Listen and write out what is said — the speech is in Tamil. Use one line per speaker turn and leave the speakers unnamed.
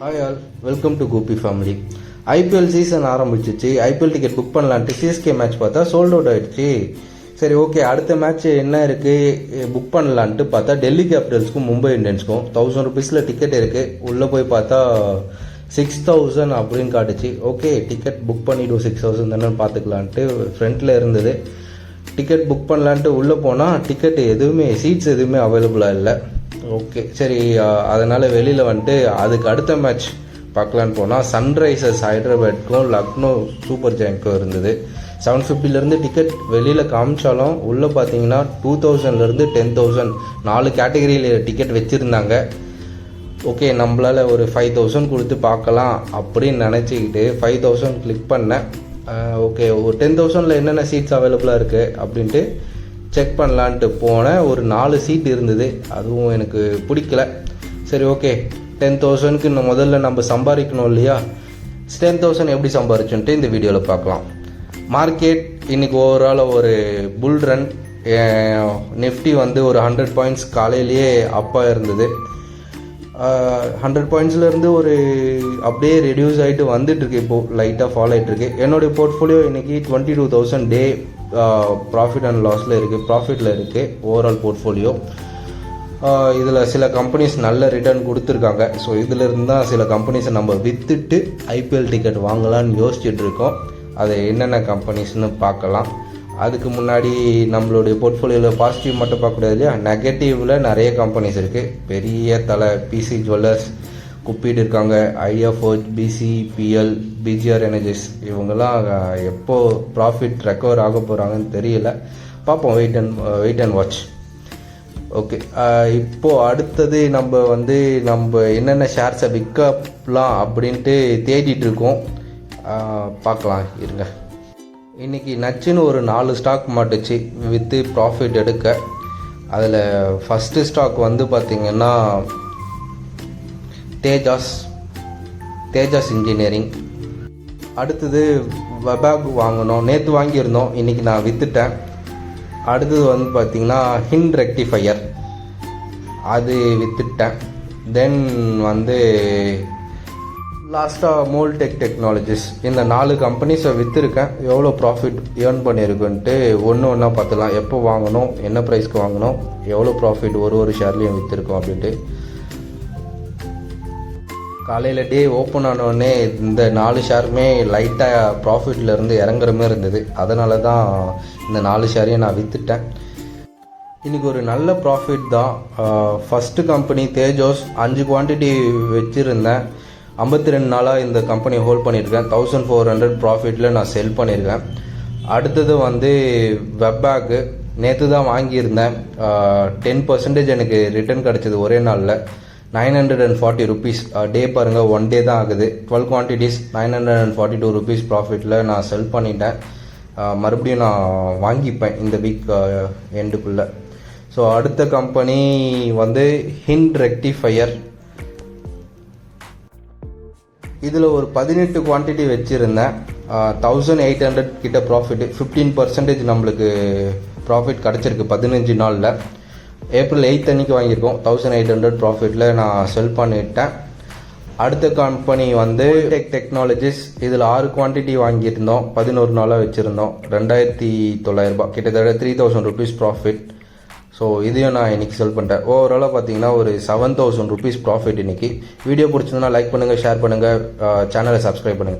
Hi all welcome to Gopi family IPL season ஆரம்பிச்சிச்சு. ஐபிஎல் டிக்கெட் புக் பண்ணலான்ட்டு சிஎஸ்கே மேட்ச் பார்த்தா சோல்ட் அவுட் ஆயிடுச்சு. சரி ஓகே அடுத்த மேட்ச் என்ன இருக்குது புக் பண்ணலான்ட்டு பார்த்தா டெல்லி கேபிட்டல்ஸ்க்கும் மும்பை இந்தியன்ஸ்க்கும் தௌசண்ட் ருபீஸில் டிக்கெட் இருக்குது உள்ளே போய் பார்த்தா சிக்ஸ் தௌசண்ட் அப்படின்னு காட்டுச்சு. ஓகே டிக்கெட் புக் பண்ணிவிடுவோம் சிக்ஸ் தௌசண்ட் தானே பார்த்துக்கலான்ட்டு ஃப்ரண்ட்டில் இருந்தது. டிக்கெட் புக் பண்ணலான்ட்டு உள்ளே போனால் டிக்கெட் எதுவுமே சீட்ஸ் எதுவுமே அவைலபிளாக இல்லை. ஓகே. சரி அதனால் வெளியில் வந்துட்டு அதுக்கு அடுத்த மேட்ச் பார்க்கலான்னு போனால் சன்ரைசர்ஸ் ஹைதராபாத்க்கும் லக்னோ சூப்பர் ஜெயின்க்கும் இருந்தது. செவன் ஃபிஃப்டிலேருந்து டிக்கெட் வெளியில் காமிச்சாலும் உள்ளே பார்த்தீங்கன்னா டூ தௌசண்ட்லேருந்து டென் தௌசண்ட் நாலு கேட்டகரியில் டிக்கெட் வச்சுருந்தாங்க. ஓகே நம்மளால் ஒரு ஃபைவ் தௌசண்ட் கொடுத்து பார்க்கலாம் அப்படின்னு நினச்சிக்கிட்டு ஃபைவ் தௌசண்ட் கிளிக் பண்ணேன். ஓகே ஒரு டென் தௌசண்டில் என்னென்ன சீட்ஸ் அவைலபிளாக இருக்குது அப்படின்ட்டு செக் பண்ணலான்ட்டு போனேன் ஒரு நாலு சீட் இருந்தது. அதுவும் எனக்கு பிடிக்கல. சரி ஓகே டென் தௌசண்ட்க்கு இன்னும் முதல்ல நம்ம சம்பாதிக்கணும் இல்லையா? டென் தௌசண்ட் எப்படி சம்பாரிச்சுன்ட்டு இந்த வீடியோவில் பார்க்கலாம். மார்க்கெட் இன்றைக்கி ஓவரால் ஒரு புல் ரன் நிஃப்டி வந்து ஒரு ஹண்ட்ரட் பாயிண்ட்ஸ் காலையிலேயே அப்பாக இருந்தது. ஹண்ட்ரட் பாயிண்ட்ஸ்லேருந்து ஒரு அப்படியே ரெடியூஸ் ஆகிட்டு வந்துட்டுருக்கு இப்போது லைட்டாக ஃபாலோ ஆகிட்டு இருக்கு. என்னுடைய போர்ட்ஃபோலியோ இன்றைக்கி twenty two thousand day profit and லாஸில் இருக்குது ப்ராஃபிட்டில் இருக்குது ஓவரால் போர்ட்ஃபோலியோ இதில் சில கம்பெனிஸ் நல்ல ரிட்டர்ன் கொடுத்துருக்காங்க. ஸோ இதிலிருந்து தான் சில கம்பெனிஸை நம்ம விற்றுட்டு ஐபிஎல் டிக்கெட் வாங்கலான்னு யோசிச்சுட்ருக்கோம் அது என்னென்ன கம்பெனிஸ்னு பார்க்கலாம். அதுக்கு முன்னாடி நம்மளுடைய போர்ட்ஃபோலியோவில் பாசிட்டிவ் மட்டும் பார்க்கக்கூடாது இல்லையா? நெகட்டிவில் நிறைய கம்பெனிஸ் இருக்குது பெரிய தலை பிசி ஜுவல்லர்ஸ் குப்பிட்டு இருக்காங்க IFO PC BL BGR energies இவங்கெல்லாம் எப்போ ப்ராஃபிட் ரெக்கவர் ஆக போகிறாங்கன்னு தெரியல. பார்ப்போம் wait and wait and watch okay இப்போ அடுத்தது நம்ம வந்து நம்ம என்னென்ன ஷேர்ஸை விற்கலாம் அப்படின்ட்டு தேடிட்டு இருக்கோம். பார்க்கலாம் இருங்க. இன்றைக்கி நச்சுன்னு ஒரு நாலு ஸ்டாக் மாட்டுச்சு வித்து ப்ராஃபிட் எடுக்க. அதில் ஃபஸ்ட்டு ஸ்டாக் வந்து பார்த்திங்கன்னா தேஜாஸ் தேஜாஸ் இன்ஜினியரிங் அடுத்தது வெபாக் வாங்கினோம் நேற்று வாங்கியிருந்தோம் இன்றைக்கி நான் விற்றுட்டேன் அடுத்தது வந்து பார்த்திங்கன்னா ஹின் ரெக்டிஃபையர் அது விற்றுட்டேன் தென் வந்து லாஸ்ட்டாக மோல்டெக் டெக்னாலஜிஸ் இந்த நாலு கம்பெனிஸை விற்றுருக்கேன் எவ்வளோ ப்ராஃபிட் ஏர்ன் பண்ணியிருக்குன்ட்டு ஒன்று ஒன்றா பார்த்துலாம் எப்போ வாங்கணும் என்ன ப்ரைஸ்க்கு வாங்கணும் எவ்வளோ ப்ராஃபிட் ஒரு ஒரு ஷேர்லேயும் விற்றுருக்கோம் அப்படின்ட்டு. காலையில் டே ஓப்பன் ஆனோடனே இந்த நாலு ஷேருமே லைட்டாக ப்ராஃபிட்லேருந்து இறங்குற மாதிரி இருந்தது. அதனால தான் இந்த நாலு ஷேரையும் நான் விற்றுட்டேன் இன்றைக்கி ஒரு நல்ல ப்ராஃபிட் தான். First company Tejas. அஞ்சு குவான்டிட்டி வச்சுருந்தேன். ஐம்பத்தி ரெண்டு நாளாக இந்த கம்பெனி ஹோல்ட் பண்ணியிருக்கேன். தௌசண்ட் ஃபோர் ஹண்ட்ரட் ப்ராஃபிட்டில் நான் செல் பண்ணியிருக்கேன். அடுத்தது வந்து வெப்பேக்கு நேற்று தான் வாங்கியிருந்தேன். டென் பர்சன்டேஜ் எனக்கு ரிட்டர்ன் கிடச்சிது ஒரே நாளில். Nine hundred and forty rupees day பாருங்கள் ஒன் டே தான் ஆகுது. Twelve quantities nine hundred and forty two rupees ப்ராஃபிட்டில் நான் செல் பண்ணிட்டேன். மறுபடியும் நான் வாங்கிப்பேன் இந்த வீக் எண்டுக்குள்ளே ஸோ அடுத்த கம்பெனி வந்து ஹிண்ட் ரெக்டிஃபையர் இதில் ஒரு பதினெட்டு குவான்டிட்டி வச்சுருந்தேன். தௌசண்ட் எயிட் ஹண்ட்ரட் கிட்ட ப்ராஃபிட் ஃபிஃப்டீன் பர்சன்டேஜ் நம்மளுக்கு ப்ராஃபிட் கிடச்சிருக்கு பதினஞ்சு நாளில். ஏப்ரல் எயித் அன்னைக்கு வாங்கியிருக்கோம். தௌசண்ட் எயிட் ஹண்ட்ரட் ப்ராஃபிட்டில் நான் செல் பண்ணிட்டேன். அடுத்த கம்பெனி வந்து டெக் டெக்னாலஜிஸ் இதில் ஆறு குவான்டிட்டி வாங்கியிருந்தோம். பதினோரு நாளாக வச்சுருந்தோம். ரெண்டாயிரத்தி தொள்ளாயிரரூபா கிட்டத்தட்ட three thousand rupees profit so இதையும் நான் இன்றைக்கி செல் பண்ணிட்டேன் ஓவராலாக பார்த்தீங்கன்னா ஒரு செவன் தௌசண்ட் ருபீஸ் ப்ராஃபிட் இன்றைக்கி வீடியோ பிடிச்சிருந்தா லைக் பண்ணுங்கள் ஷேர் பண்ணுங்கள் சேனலை சப்ஸ்கிரைப் பண்ணுங்கள்